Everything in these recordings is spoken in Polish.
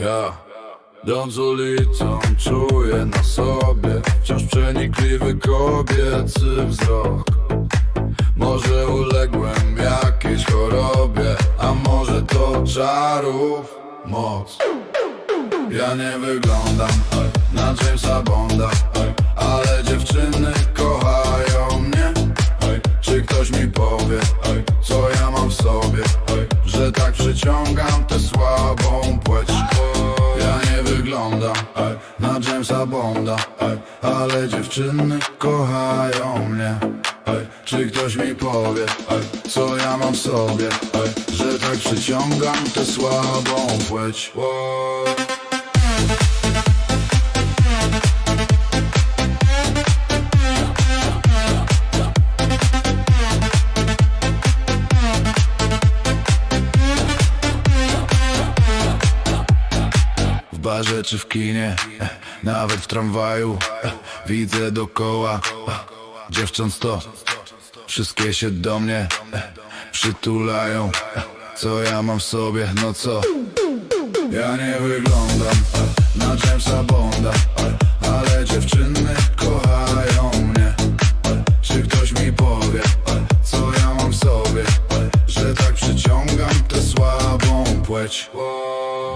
Ja Idąc ulicą czuję na sobie Wciąż przenikliwy kobiecy wzrok. Może uległem jakiejś chorobie A może to czarów moc. Ja nie wyglądam na Jamesa Bonda Ale dziewczyny kochają mnie. Czy ktoś mi powie, co ja mam w sobie? Że tak przyciągam wyglądam oj, na Jamesa Bonda oj, Ale dziewczyny kochają mnie. Oj, Czy ktoś mi powie, oj, co ja mam w sobie? Oj, Że tak przyciągam tę słabą płeć. Oj. W barze czy w kinie, eh, nawet w tramwaju eh, Widzę dokoła eh, dziewcząt sto Wszystkie się do mnie przytulają Co ja mam w sobie, no co? Ja nie wyglądam na Jamesa Bonda Ale dziewczyny kochają mnie. Czy ktoś mi powie, co ja mam w sobie? Że tak przyciągam tę słabą płeć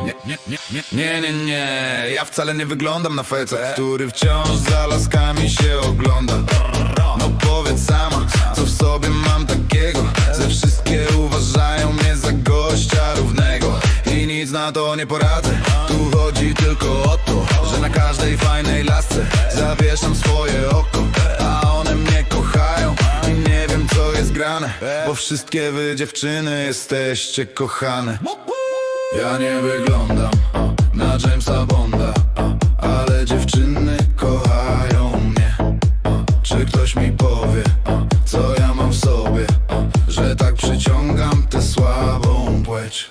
Nie, nie, nie, nie, nie, nie, Ja wcale nie wyglądam na facet Który wciąż za laskami się ogląda. No powiedz sama, co w sobie mam takiego? Ze wszystkie uważają mnie za gościa równego. I nic na to nie poradzę. Tu chodzi tylko o to Że na każdej fajnej lasce Zawieszam swoje oko. A one mnie kochają I nie wiem co jest grane Bo wszystkie wy dziewczyny jesteście kochane Ja nie wyglądam na Jamesa Bonda Ale dziewczyny kochają mnie. Czy ktoś mi powie, co ja mam w sobie Że tak przyciągam tę słabą płeć